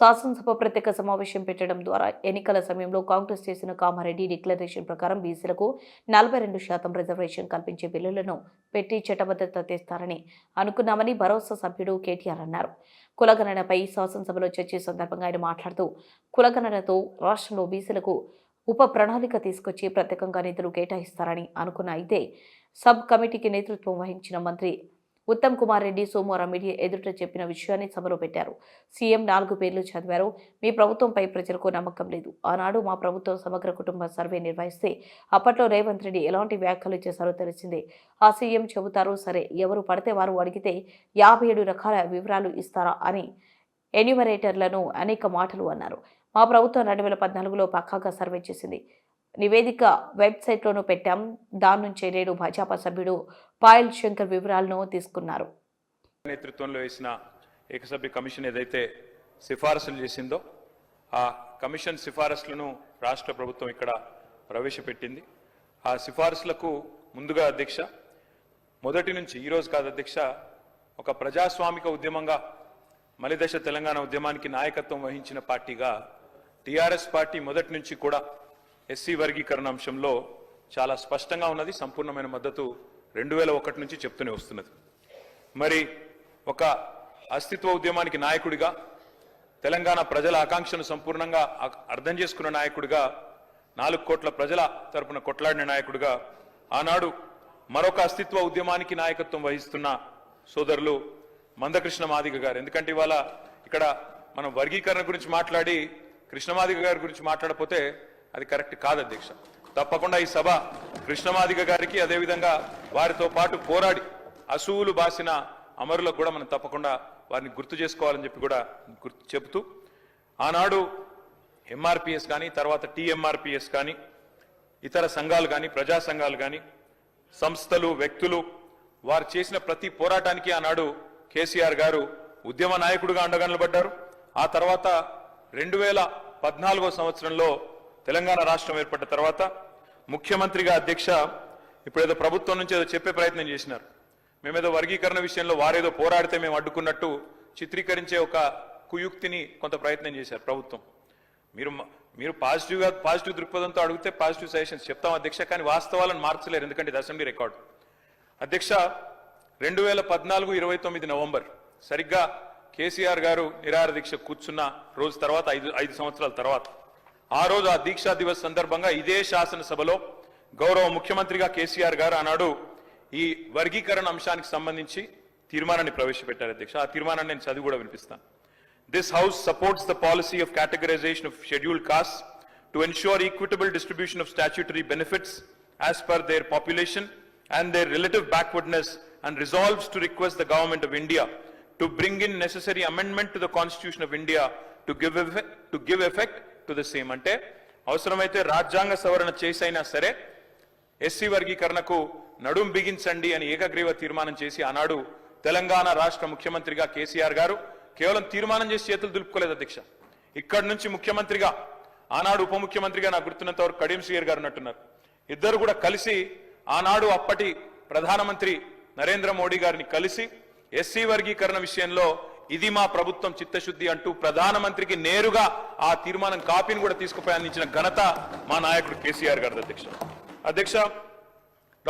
శాసనసభ ప్రత్యేక సమావేశం పెట్టడం ద్వారా ఎన్నికల సమయంలో కాంగ్రెస్ చేసిన కామారెడ్డి డిక్లరేషన్ ప్రకారం బీసీలకు నలభై రెండు శాతం రిజర్వేషన్ కల్పించే బిల్లులను పెట్టి చట్టబద్ధత తెస్తారని అనుకున్నామని భరోసా సభ్యుడు కేటీఆర్ అన్నారు. కులగణనపై శాసనసభలో చర్చ సందర్భంగా ఆయన మాట్లాడుతూ కులగణనతో రాష్ట్రంలో బీసీలకు ఉప ప్రణాళిక తీసుకొచ్చి ప్రత్యేకంగా నిధులు కేటాయిస్తారని అనుకున్న అయితే సబ్ కమిటీకి నేతృత్వం వహించిన మంత్రి ఉత్తమ్ కుమార్ రెడ్డి సోమవారం మీడియా ఎదుట చెప్పిన విషయాన్ని సభలో పెట్టారు. సీఎం నాలుగు పేర్లు చదివారు. మీ ప్రభుత్వంపై ప్రజలకు నమ్మకం లేదు. ఆనాడు మా ప్రభుత్వం సమగ్ర కుటుంబ సర్వే నిర్వహిస్తే అప్పట్లో రేవంత్ రెడ్డి ఎలాంటి వ్యాఖ్యలు చేశారో తెలిసిందే. ఆ సీఎం చెబుతారు సరే ఎవరు పడితే వారు అడిగితే యాభై ఏడు రకాల వివరాలు ఇస్తారా అని ఎన్యూమరేటర్లను అనేక మాటలు అన్నారు. మా ప్రభుత్వం రెండు వేల పద్నాలుగులో పక్కాగా సర్వే చేసింది. నివేదిక వెబ్సైట్లోనూ పెట్టాం. దాని నుంచే నేడు భాజపా సభ్యుడు పాయల్ శంకర్ వివరాలను తీసుకున్నారు. నేతృత్వంలో వేసిన ఏకసభ్య కమిషన్ ఏదైతే సిఫారసులు చేసిందో ఆ కమిషన్ సిఫారసులను రాష్ట్ర ప్రభుత్వం ఇక్కడ ప్రవేశపెట్టింది. ఆ సిఫారసులకు ముందుగా అధ్యక్ష మొదటి నుంచి ఈరోజు కాదు అధ్యక్ష ఒక ప్రజాస్వామిక ఉద్యమంగా మలిదశ తెలంగాణ ఉద్యమానికి నాయకత్వం వహించిన పార్టీగా టీఆర్ఎస్ పార్టీ మొదటి నుంచి కూడా ఎస్సీ వర్గీకరణ అంశంలో చాలా స్పష్టంగా ఉన్నది సంపూర్ణమైన మద్దతు రెండు వేల ఒకటి నుంచి చెప్తూనే వస్తున్నది. మరి ఒక అస్తిత్వ ఉద్యమానికి నాయకుడిగా తెలంగాణ ప్రజల ఆకాంక్షను సంపూర్ణంగా అర్థం చేసుకున్న నాయకుడిగా నాలుగు కోట్ల ప్రజల తరపున కొట్లాడిన నాయకుడిగా ఆనాడు మరొక అస్తిత్వ ఉద్యమానికి నాయకత్వం వహిస్తున్న సోదరులు మందకృష్ణ మాదిగ గారు. ఎందుకంటే ఇవాళ ఇక్కడ మనం వర్గీకరణ గురించి మాట్లాడి కృష్ణమాదిగ గారి గురించి మాట్లాడపోతే అది కరెక్ట్ కాదు అధ్యక్ష. తప్పకుండా ఈ సభ కృష్ణమాదిగ గారికి అదేవిధంగా వారితో పాటు పోరాడి అసూలు బాసిన అమరులకు కూడా మనం తప్పకుండా వారిని గుర్తు చేసుకోవాలని చెప్పి కూడా గుర్తు చెబుతూ ఆనాడు ఎంఆర్పిఎస్ కానీ తర్వాత టీఎంఆర్పిఎస్ కానీ ఇతర సంఘాలు కానీ ప్రజా సంఘాలు కానీ సంస్థలు వ్యక్తులు వారు చేసిన ప్రతి పోరాటానికి ఆనాడు కేసీఆర్ గారు ఉద్యమ నాయకుడిగా అండగా నిలబడ్డారు ఆ తర్వాత రెండు వేల పద్నాలుగో సంవత్సరంలో తెలంగాణ రాష్ట్రం ఏర్పడ్డ తర్వాత ముఖ్యమంత్రిగా అధ్యక్ష ఇప్పుడు ఏదో ప్రభుత్వం నుంచి ఏదో చెప్పే ప్రయత్నం చేసినారు. మేమేదో వర్గీకరణ విషయంలో వారేదో పోరాడితే మేము అడ్డుకున్నట్టు చిత్రీకరించే ఒక కుయుక్తిని కొంత ప్రయత్నం చేశారు ప్రభుత్వం. మీరు మీరు పాజిటివ్గా పాజిటివ్ దృక్పథంతో అడిగితే పాజిటివ్ సజెషన్స్ చెప్తాం అధ్యక్ష కానీ వాస్తవాలను మార్చలేరు ఎందుకంటే ఇది అసెంబ్లీ రికార్డు. అధ్యక్ష రెండు వేల పద్నాలుగు ఇరవై తొమ్మిది నవంబర్ సరిగ్గా కేసీఆర్ గారు నిరాహార దీక్ష కూర్చున్న రోజు తర్వాత ఐదు ఐదు సంవత్సరాల తర్వాత ఆ రోజు ఆ దీక్షా దివస్ సందర్భంగా ఇదే శాసనసభలో గౌరవ ముఖ్యమంత్రిగా కేసీఆర్ గారు అన్నాడు ఈ వర్గీకరణ అంశానికి సంబంధించి తీర్మానాన్ని ప్రవేశపెట్టారు అధ్యక్ష. ఆ తీర్మానాన్ని నేను చదివి కూడా వినిపిస్తాను. This house supports the policy of categorization of schedule caste to ensure equitable distribution of statutory benefits as per their population and their relative backwardness and resolves to request the government of India to bring in necessary amendment to the constitution of India to give effect to give effect to the same అంటే అవసరమైతే రాజ్యాంగ సవరణ చేసైనా సరే SC వర్గీకరణకు నడుం బిగించండి అని ఏకగ్రీవ తీర్మానం చేసి ఆనాడు తెలంగాణ రాష్ట్ర ముఖ్యమంత్రిగా కేసీఆర్ గారు కేవలం తీర్మానం చేసి చేతులు దులుపుకోలేదు అధ్యక్ష. ఇక్కడి నుంచి ముఖ్యమంత్రిగా ఆనాడు ఉప ముఖ్యమంత్రిగా నాకు గుర్తున్నంత వరకు కడియం శ్రీయర్ గారు ఉన్నట్టున్నారు. ఇద్దరు కూడా కలిసి ఆనాడు అప్పటి ప్రధానమంత్రి నరేంద్ర మోడీ గారిని కలిసి ఎస్సీ వర్గీకరణ విషయంలో ఇది మా ప్రభుత్వం చిత్తశుద్ధి అంటూ ప్రధానమంత్రికి నేరుగా ఆ తీర్మానం కాపీని కూడా తీసుకుపోయి అందించిన ఘనత మా నాయకుడు కేసీఆర్ గారి అధ్యక్ష. అధ్యక్ష